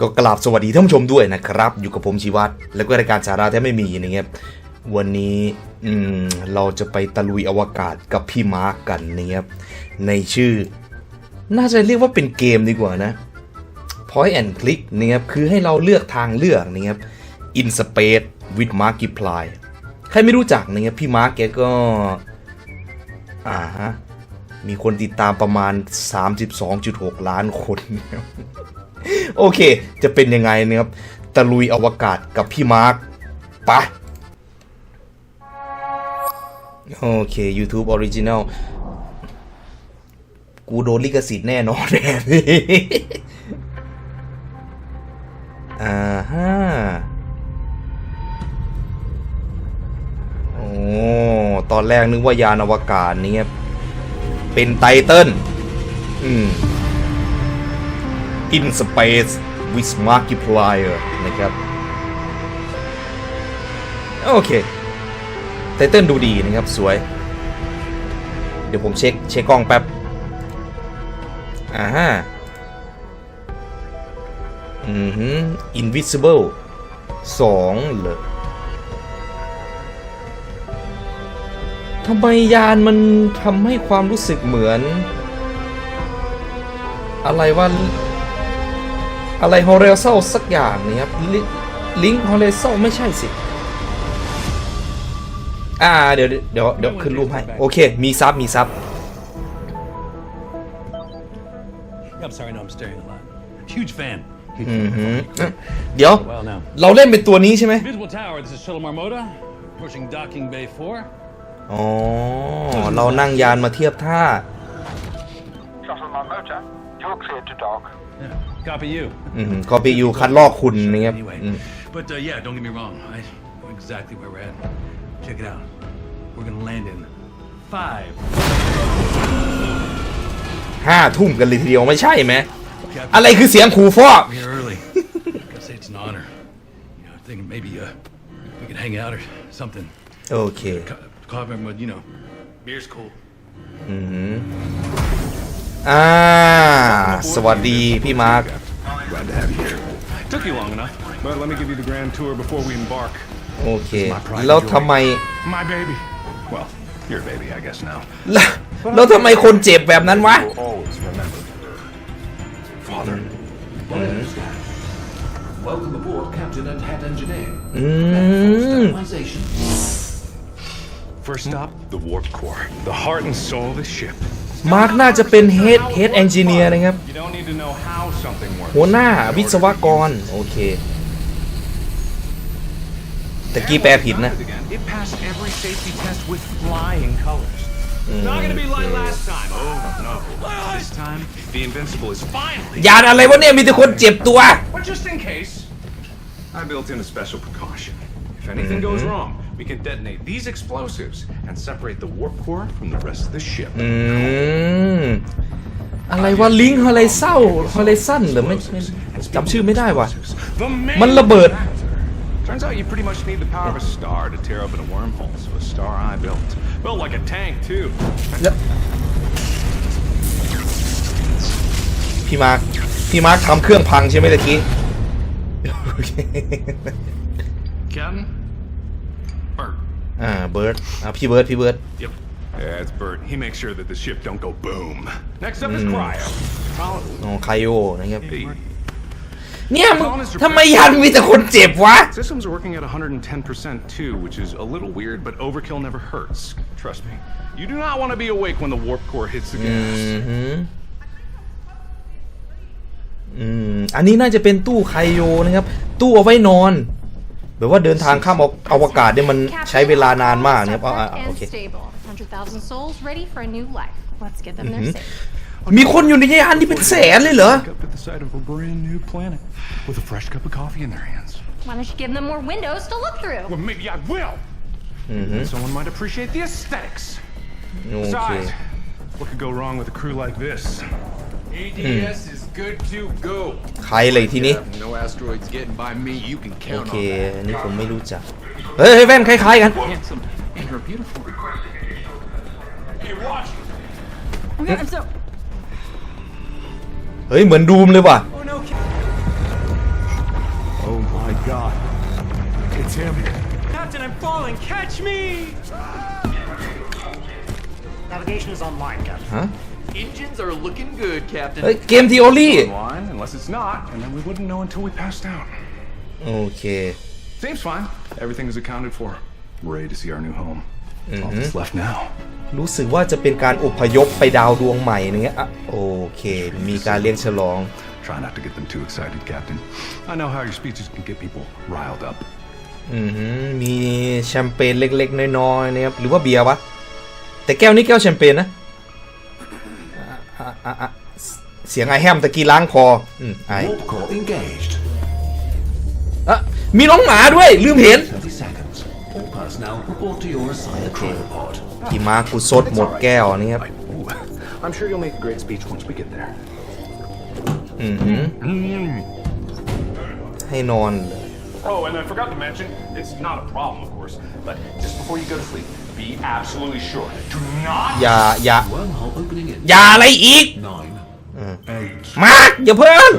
ก็กราบสวัสดีท่านผู้ชมด้วยนะครับ อยู่กับผมชีวัตรแล้วก็รายการสาระแท้ไม่มีนะครับวันนี้เราจะไปตะลุยอวกาศกับพี่มาร์กกันนะครับในชื่อ น่าจะเรียกว่าเป็นเกมดีกว่านะ Point and Click นะครับคือให้เราเลือกทางเลือกนะครับ In Space with Markiplier ใครไม่รู้จักนะครับพี่มาร์กแกก็อ่าฮะมีคนติดตามประมาณ 32.6 ล้านคนนะครับ โอเค จะเป็นยังไงนะครับตะลุยอวกาศกับพี่มาร์คไปะโอเค YouTube Original กูโดนลิขสิทธิ์แน่นอนแนี้อ่าฮะโอ้ตอนแรกนึกว่ายานอวกาศนี้ครับเป็นไตเติลอืม In Space with Markiplier นะครับ โอเคไตเติ้ลดูดีนะครับ สวย เดี๋ยวผมเช็คเช็คกล้องแป๊บ อ่าฮะอือหือ Invisible สองเหรอทำไมยานมันทำให้ความรู้สึกเหมือน อะไรว่า อะไรฮอร์เรเซลสักอย่างนี่ครับลิลิงฮอร์เรเซลไม่ใช่สิ อ่าเดี๋ยวเดี๋ยวเดี๋ยวขึ้นรูปให้ โอเค มีซับมีซับ I'm sorry, no, I'm staring a lot. Huge fan. อือหือเดี๋ยว Well, now. เราเล่นเป็นตัวนี้ใช่ไหม Visible Tower, this is Shuttle Marmota, pushing Docking Bay 4. อ๋อ เรานั่งยานมาเทียบท่า Shuttle Marmota, you're cleared to dock. Yeah, copy you. อือหือก็ไปอยู่คัดลอกคุณนะครับ Anyway, อืม but uh, yeah, don't get me wrong. I know exactly where we're at. Check it out. We're gonna land in five. ห้าทุ่มกันเลยทีเดียวไม่ใช่ไหม Captain, อะไรคือเสียงขู่ฟอก we're here early. Gotta say it's an honor. You know, thinking maybe uh, we could hang out or something. โอเค Co- Coffee, but you know, beer's cool. อ่ า สวัสดีพี่มาร์ค Glad to have you here. Took you long enough. But let me give you the grand tour before we embark. โอเค แล้วทำไม My baby. Well, your baby, I guess now. แล้วแล้วทำไมคนเจ็บแบบนั้นวะ Will always remember. Father. Welcome aboard, Captain and Head Engineer. Mm. Stabilization. First stop, the warp core. The heart and soul of the ship. มาร์คน่าจะเป็นเฮดเฮดเอนจิเนียร์นะครับ You don't need to know how something works. หัวหน้าวิศวกร โอเคตะกี้แปลผิดนะ It passed every safety test with flying colors. Not gonna be like last time. Oh no. This time, the Invincible is finally. ยานอะไรวะเนี่ยมีแต่คนเจ็บตัว But just in case, I built in a special precaution. If anything goes wrong, we can detonate these explosives and separate the warp core from the rest of the ship. อืมอะไรวะลิงฮอลไลเซลฮอลไลซันหรือไม่ไม่จำชื่อไม่ได้ว่ะ The main มันระเบิด Turns out you pretty much need the power of a star to tear open a wormhole, so a star I built. Built like a tank, too. พี่มาร์คพี่มาร์คทำเครื่องพังใช่ไหมตะกี้ โอเค Captain? Bert. อ่าเบิร์ดอ่าพี่เบิร์ดพี่เบิร์ด Yep. Yeah, it's Bert. He makes sure that the ship don't go boom. Next up is Cryo. อ๋อไคโอนะครับ Hey. เนี่ยมึงทำไมยันมีแต่คนเจ็บวะ Systems are working at 110% too, which is a little weird, but overkill never hurts. Trust me. You do not want to be awake when the warp core hits the gas. อือหืออืมอันนี้น่าจะเป็นตู้ไคโยนะครับ ตู้เอาไว้นอน แบบว่าเดินทางข้ามอวกาศเนี่ยมันใช้เวลานานมากนะครับอ่าอ่า and โอเค stable. 100,000 souls ready for a new life. Let's get them there safe. มีคนอยู่ในยานที่เป็นแสนเลยเหรอ Wake up at the sight of a brand new planet with a fresh cup of coffee in their hands. Why don't you give them more windows to look through? Well, maybe I will. Then someone might appreciate the aesthetics. โอเค Besides, what could go wrong with a crew like this? ADS is good to go. ใครเลยทีนี้ No asteroids getting by me. You can โอ count เค on that. อันนี้ผมไม่รู้จัก เฮ้ยเฮ้ยแว่นคล้ายๆกัน Handsome and her beautiful. Hey, watch! I'm so. เฮ้ย เหมือนดูมเลยว่ะ God. It's him. Captain, I'm falling. Catch me! Navigation is online, Captain. ฮะ Engines are looking good, Captain. เฮ้ย เกมทีโอรี่ Online, unless it's not, and then we wouldn't know until we passed out. โอเค Seems fine. Everything is accounted for. Ready to see our new home. All that's left now. รู้สึกว่าจะเป็นการอพยพไปดาวดวงใหม่นึงอ่ะโอเค มีการเลี้ยงฉลอง Try not to get them too excited, Captain. I know how your speeches can get people riled up. อือหือมีแชมเปญเล็กๆ น้อยๆนะครับหรือว่าเบียร์วะ แต่แก้วนี้แก้วแชมเปญนะ อะอะอะเสียงไอแฮมตะกี้ล้างคออืมไอ Warp core engaged. อะมีน้องหมาด้วย ลืมเห็น30 seconds. All personnel report to your assigned cryopod. พี่มากูซดหมดแก้วนี่ครับ Ooh, I'm sure you'll make a great speech once we get there. ให้นอนเลย Oh, and I forgot to mention, it's not a problem, of course, but just before you go to sleep, be absolutely sure. Do not อย่าอย่า Wormhole opening in อย่าอะไรอีก nine, มาร์กอย่าเพิ่ง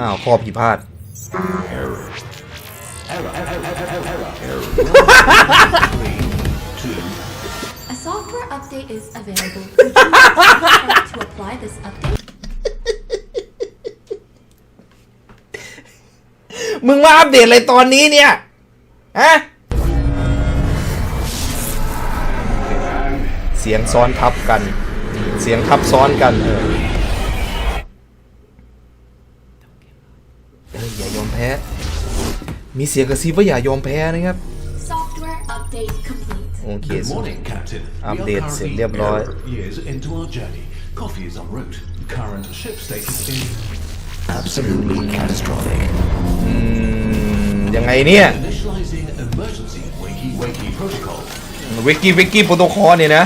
อ้าวข้อผิดพลาด error, error, error, error, error. Three, two, A software update is available. Would you like to apply this update? มึงมาอัปเดตอะไรตอนนี้เนี่ย ฮะ เสียงซ้อนทับกัน เสียงทับซ้อนกันเออเอออย่ายอมแพ้ มีเสียงกระซิบว่าอย่ายอมแพ้นะครับ Software update complete. โอเค Good สุด morning, Captain. We are Update currently เสร็จเรียบร้อย years into our journey. Coffee is en route. Current ship status is absolutely catastrophic. อืมยังไงเนี่ย Initializing emergency wakey wakey protocol. วิกกี้วิกกี้โปรโตคอลเนี่ยนะ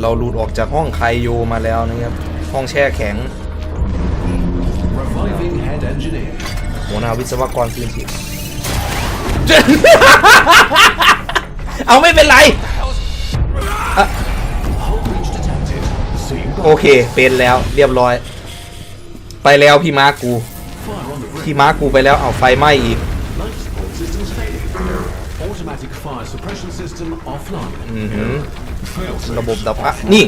เราหลุดออกจากห้องไคโยมาแล้วนะครับ ห้องแช่แข็ง Reviving head engineer. หัวหน้าวิศวกรพื้นที่เอาไม่เป็นไร Hull breach detected. Seeing โอเค เป็นแล้วเรียบร้อย ไปแล้วพี่มาร์คกู fire on the bridge. พี่มาร์คกูไปแล้วเอาไฟไหม้อีก Life support systems failing. ระบบดับอะนี่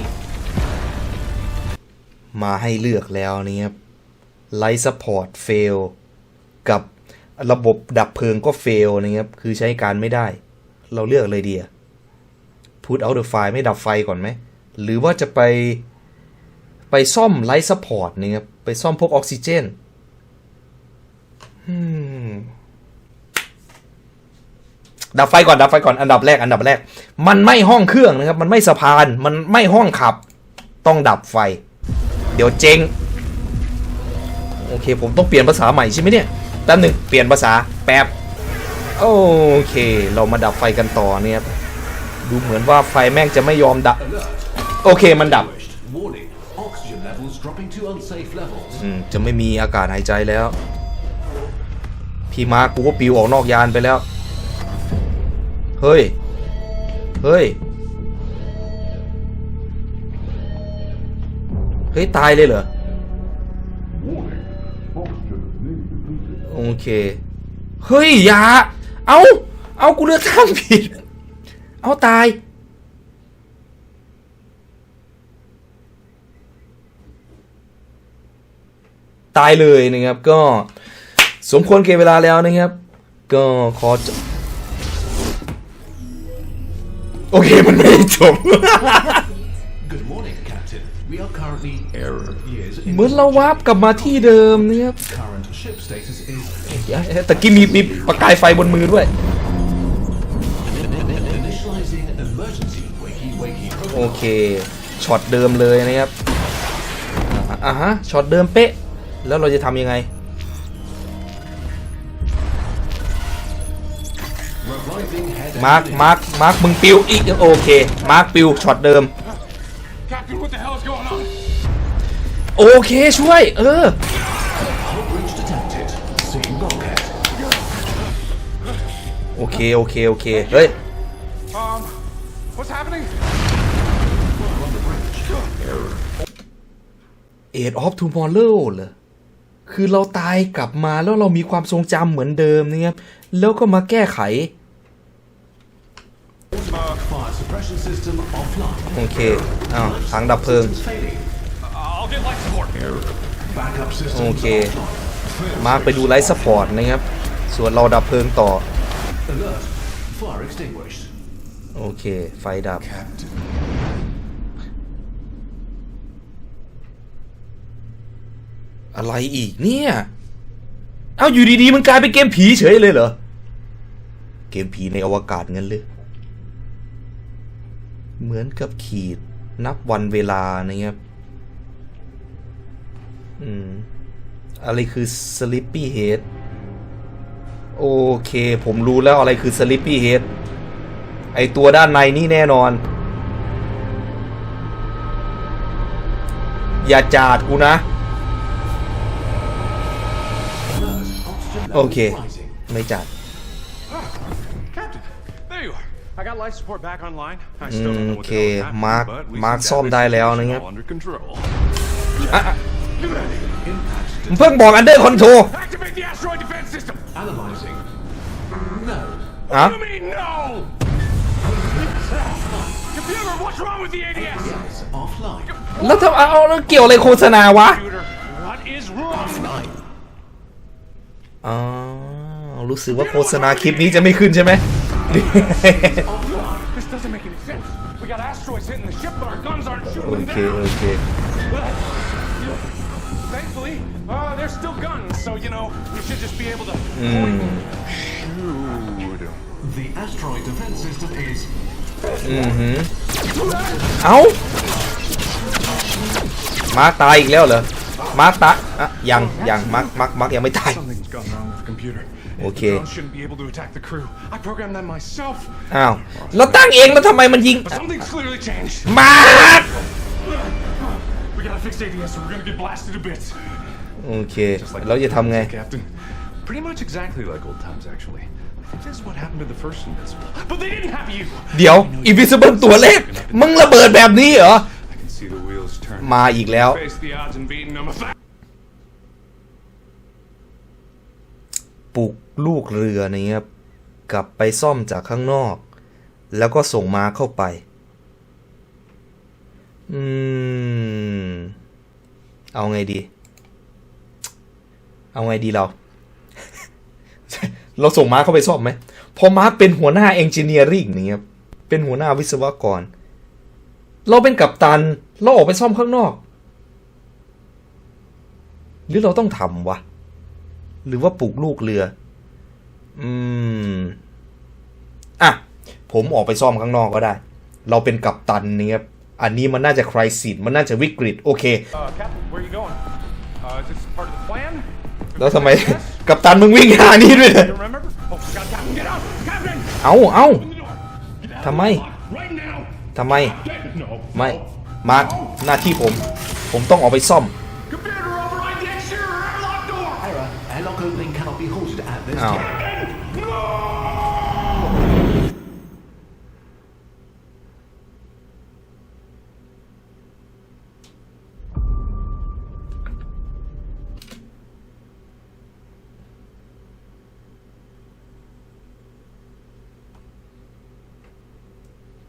มาให้เลือกแล้วนี่ครับไลท์ซัพพอร์ตเฟลกับระบบดับเพลิงก็เฟลนะครับคือใช้การไม่ได้ เราเลือกเลยเดีอะพูดเอาเดอะไฟไม่ดับไฟก่อนไหม หรือว่าจะไปไปซ่อมไลท์ซัพพอร์ตนี่ครับไปซ่อมพวกออกซิเจนอืม ดับไฟก่อนดับไฟก่อนอันดับแรกอันดับแรก มันไม่ห้องเครื่องนะครับ มันไม่สะพานมันไม่ห้องขับ ต้องดับไฟ เดี๋ยวเจ๊งโอเค ผมต้องเปลี่ยนภาษาใหม่ใช่ไหมเนี่ยแป๊บหนึ่งเปลี่ยนภาษาแป๊บโอเค เรามาดับไฟกันต่อเนี่ยครับดูเหมือนว่าไฟแม่งจะไม่ยอมดับ โอเคมันดับจะไม่มีอากาศหายใจแล้ว พี่มาร์กูก็ปิวออกนอกยานไปแล้ว เฮ้ย เฮ้ย เฮ้ย ตายเลยเหรอ โอเค เฮ้ยยาเอาเอากูเลือกข้างผิด เอาตายตายเลยนะครับก็สมควรเก็บเวลาแล้วนะครับ ก็ขอ โอเคมันไม่ได้จบ Good morning, Captain. We are currently error years เหมือน into เรา our วาร์ปกลับมาที่เดิมนะครับ journey. Current ship status is แต่กี้มีมีประกายไฟบนมือด้วย initializing emergency wakey wakey โอ protocol. เคช็อตเดิมเลยนะครับอ่าอ่าฮะช็อตเดิมเป๊ะ แล้วเราจะทำยังไง มาร์คมาร์คมาร์คมึงปิวอีกโอเคมาร์คปิวช็อตเดิมโอเคช่วย เออโอเคโอเคโอเคเฮ้ย Um, what's happening? เอ Age of Tomorrow เหรอคือเราตายกลับมาแล้วเรามีความทรงจำเหมือนเดิมนะครับแล้วก็มาแก้ไข Fire suppression system offline. โอเคอ้าวถังดับเพลิง Systems failing. I'll get life support. Backup system Okay. offline. มาร์คไปดูไลฟ์สปอร์ตนะครับ ส่วนเราดับเพลิงต่อ Alert. Fire extinguished. โอเค ไฟดับ Captain. อะไรอีกเนี่ย เอ้าอยู่ดีๆ มันกลายเป็นเกมผีเฉยเลยเหรอ เกมผีในอวกาศงั้นเลย เหมือนกับขีดนับวันเวลานะครับ อืม อะไรคือ Sleepy Head โอเค ผมรู้แล้วอะไรคือ Sleepy Head ไอตัวด้านในนี่แน่นอน อย่าจาดกูนะ Alert. Oxygen levels Okay. rising. ไม่จัด I got life support back online. I still don't know what the Okay, hell is happening, Mark- but we Mark seem to ซ่อม have ได้ this แล้ว situation นะครับ all under control. Impact เพิ่งบอกอันเดอร์คอนโทร Activate the asteroid defense system. analyzing. No. อะ What do you mean no? Computer, what's wrong with the ADS? Yes. Offline. แล้วทำเอาเอาแล้วเกี่ยวอะไรโฆษณาวะ Computer, what is wrong? Offline. อ๋อรู้สึกว่าโฆษณาคลิปนี้จะไม่ขึ้นใช่ไหม This doesn't make any sense. We got asteroids hitting the ship, but our guns aren't โอ shooting เค them โอ down. เค Thankfully, uh, they're still guns, so you know we should just be able to point and shoot. The asteroid defense system is เอ้า มาร์คตายอีกแล้วเหรอ มาร์คตายอ่ะยังยังมาร์คมาร์คมาร์คยังไม่ตาย Something's gone wrong with the computer. Okay. The drones shouldn't be able to attack the crew. I programmed them myself, อ้าว เราตั้งเองแล้วทำไมมันยิง but something's clearly changed. มาร์ค We gotta fix ADS or we're gonna get blasted to bits. โอเค แล้วจะทำไง Captain. Pretty much exactly like old times, actually. I think this is what happened to the first Invincible. But they didn't have you. เดี๋ยวอินวิ i เบิลตัวเล็กมึงระเบิดแบบนี้เหรอ I can see the wheels turning. มาอีกแล้ว Face the odds and beating them. If that ปลุกลูกเรือนี่ครับกลับไปซ่อมจากข้างนอก แล้วก็ส่งมาเข้าไป อืม เอาไงดี เอาไงดีเรา เราส่งมาเข้าไปซ่อมไหมพอมาร์คเป็นหัวหน้าเอนจิเนียริงนี่ครับเป็นหัวหน้าวิศวกร เราเป็นกัปตัน เราออกไปซ่อมข้างนอก หรือเราต้องทำวะ หรือว่าปลูกลูกเรือ อืม อะ ผมออกไปซ่อมข้างนอกก็ได้ เราเป็นกัปตันเนี่ยครับ อันนี้มันน่าจะคริสิตมันน่าจะวิกฤต โอเค Uh, Captain, where are you going? Uh, is this part of the plan? แล้วทำไม กัปตันมึงวิ่งหานี่ด้วยเนี่ย You remember? Oh, God, Captain, get out! Captain! เอาเอา Open the door! Get out ทำไม Right now! ทำไม No. ไม่ มาร์คหน้าที่ผม ผมต้องออกไปซ่อม halted at this Oh. time. No!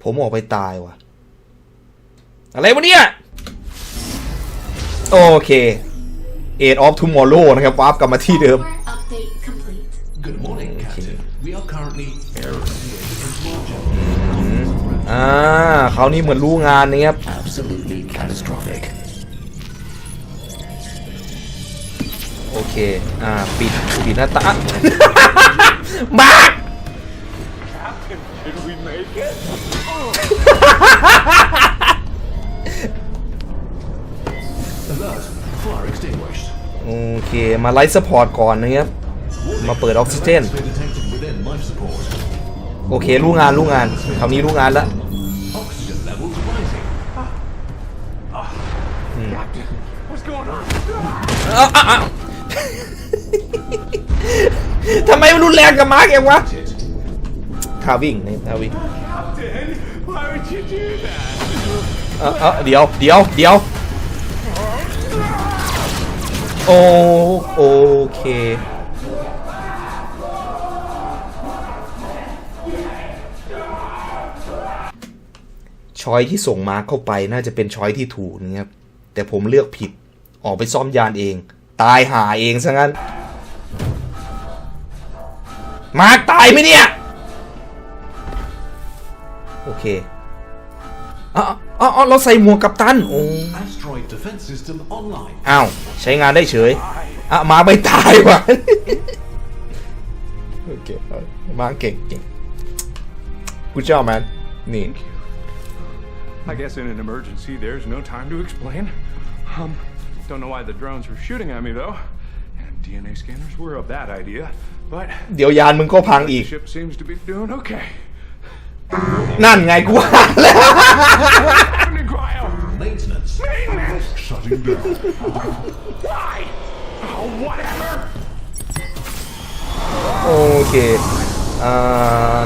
ผมออกไปตายว่ะ อะไรวะเนี่ย โอเค Age of Tomorrow นะครับวาร์ปกลับมาที่เดิม อ่าคราวนี้เหมือนรู้งานนะครับ Absolutely catastrophic. โอเค อ่า ปิด ปิดหน้าตางมาร์ค Did we make it? Alert. Fire extinguished. โอเค มาไลฟ์สปอร์ตก่อนนะครับ มาเปิดออกซิเจน Has been detected within life support. โอเครู้งานรู้งานคราวนี้รู้งานแล้ว Oxygen levels rising. Captain, what's going on? อ้าวอ้าวอ้าวทำไมมันรุนแรงกับมาร์กเองวะท่าวิ่งนี่ท่าวิ่ง Captain, why would you do that? เออเออเดี๋ยวเดี๋ยวเดี๋ยว Ah! โอโอเค ช้อยที่ส่งมาเข้าไปน่าจะเป็นช้อยที่ถูกนะครับแต่ผมเลือกผิดออกไปซ่อมยานเอง ตายหาเองซะงั้น มาร์คตายไหมเนี่ย โอเคอ๋ออ๋ออ๋อเราใส่หมวกกับตันโอ้ Asteroid defense system online. อ้าว ใช้งานได้เฉยอะมาไม่ตายว่ะโอเคมาเก่งเก่งกูชอบมันนี่ I guess in an emergency, there's no time to explain. Um, don't know why the drones were shooting at me though. And DNA scanners were of that idea, but เดี๋ยวยานมึงก็พังอีก the ship seems to be doing okay. นั่นไงกูว่าแล้ว Happening, Cryo? Maintenance. Maintenance? Shutting down. Why? Oh, whatever. โอเคอ่า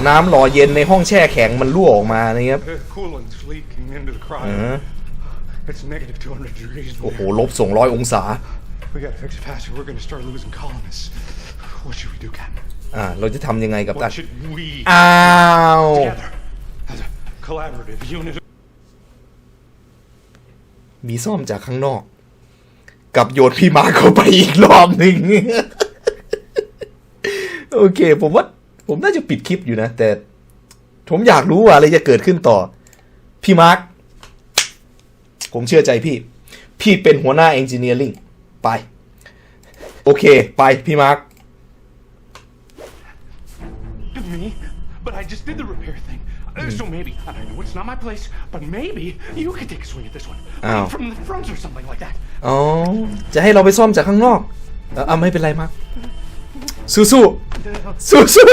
น้ำหล่อเย็นในห้องแช่แข็งมันรั่วออกมานะครับ The coolant's leaking into the cryo. อ่า It's negative 200 degrees. โอ้โห ลบสองร้อยองศา We gotta fix it fast or we're gonna start losing colonists. What should we do, Captain? อ่าเราจะทำยังไงกับตัน What should we อ้าว together as a collaborative unit? มีซ่อมจากข้างนอก กับโยนพี่มาเข้าไปอีกรอบหนึ่งโอเค ผมว่า ผมน่าจะปิดคลิปอยู่นะ แต่ผมอยากรู้ว่าอะไรจะเกิดขึ้นต่อ พี่มาร์คผมเชื่อใจพี่ พี่เป็นหัวหน้าเอนจิเนียริงไป โอเค ไปพี่มาร์ค Me? But I just did the repair thing. Uh, So maybe, and I know it's not my place, but maybe you could take a swing at this one. Ow. From the front or something like that. อ๋อ จะให้เราไปซ่อมจากข้างนอก เออเอาไม่เป็นไรมาร์ค สู้สู้สู้สู้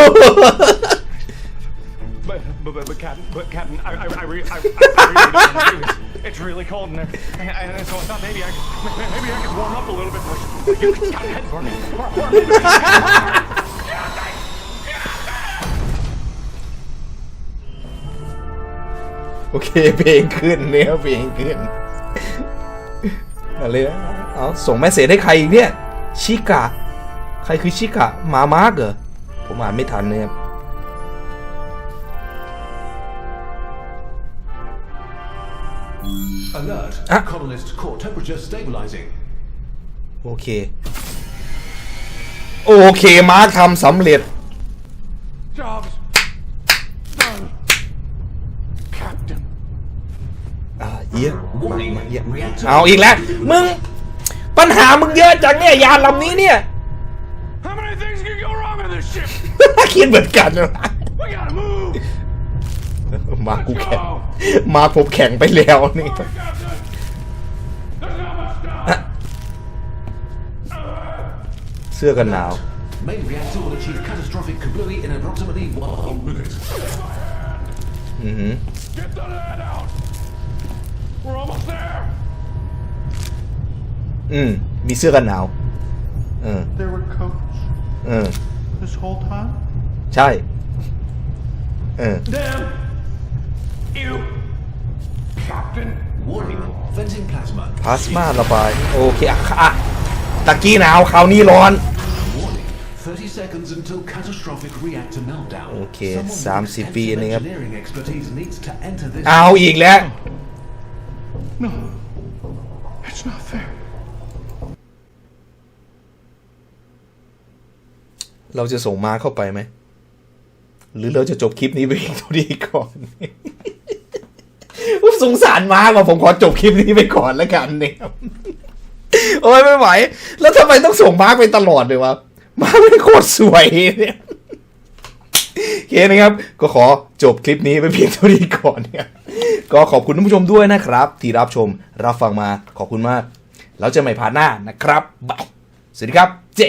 But, but, but, but Captain, but Captain, I, I, I, re- I, I, I really don't want to do this. It's really cold in there, and, and so I thought maybe I, could- maybe I could warm up a little bit first. You can scout ahead for me. Or, or maybe โอเคเพลงขึ้นเนื้อเพลงขึ้นอะไรนะเอาส่งแมสเซจให้ใครอีกเนี่ย ชิกะ ใครคือชิกะมามาร์กเหรอ ผมอ่านไม่ทันเนี่ยครับ Alert. Ah. Colonist core temperature stabilizing. โอเค โอเค มาร์กทำสำเร็จ jobs done. Captain. อ่าเยี่ย Warning. Yeah. Reactor. เอาอีกแล้ว มึง ปัญหามึงเยอะจังเนี่ย ยานลำนี้เนี่ย How many things can go wrong with this ship? คิดเหมือนกันนะ We gotta move. มากูแข่งมาผมแข่งไปแล้วนี่ Captain. There's not much time. เสื้อกันหนาว Main reactor will achieve catastrophic kablooey in approximately one minute. Get the lead out. We're almost there. อืมมีเสื้อกันหนาวเออ There were codes เออ this whole time? ใช่ เออ Them. You. Captain. Warning. Venting plasma. พลาสมาระบาย โอเคอะอะตะกี้หนาวคราวนี้ร้อน Warning. 30 seconds until catastrophic reactor meltdown. Okay, Someone with 30ปี extensive นะครับ engineering expertise needs to enter this. เอาอีกแล้ว No. It's not fair. เราจะส่งมาเข้าไปไหม หรือเราจะจบคลิปนี้ไปเท่านี้ก่อนผมสงสารมาว่าผมขอจบคลิปนี้ไปก่อนแล้วกันเนี่ยโอ้ยไม่ไหว แล้วทำไมต้องส่งมาร์กไปตลอดเลยวะ มาร์กไม่โคตรสวยเนี่ยโอเคนะครับ ก็ขอจบคลิปนี้ไปเพียงเท่านี้ก่อนเนี่ย ก็ขอบคุณท่านผู้ชมด้วยนะครับ ที่รับชมรับฟังมาขอบคุณมาก แล้วจอกันใหม่พาร์ทหน้านะครับบายสวัสดีครับ เจ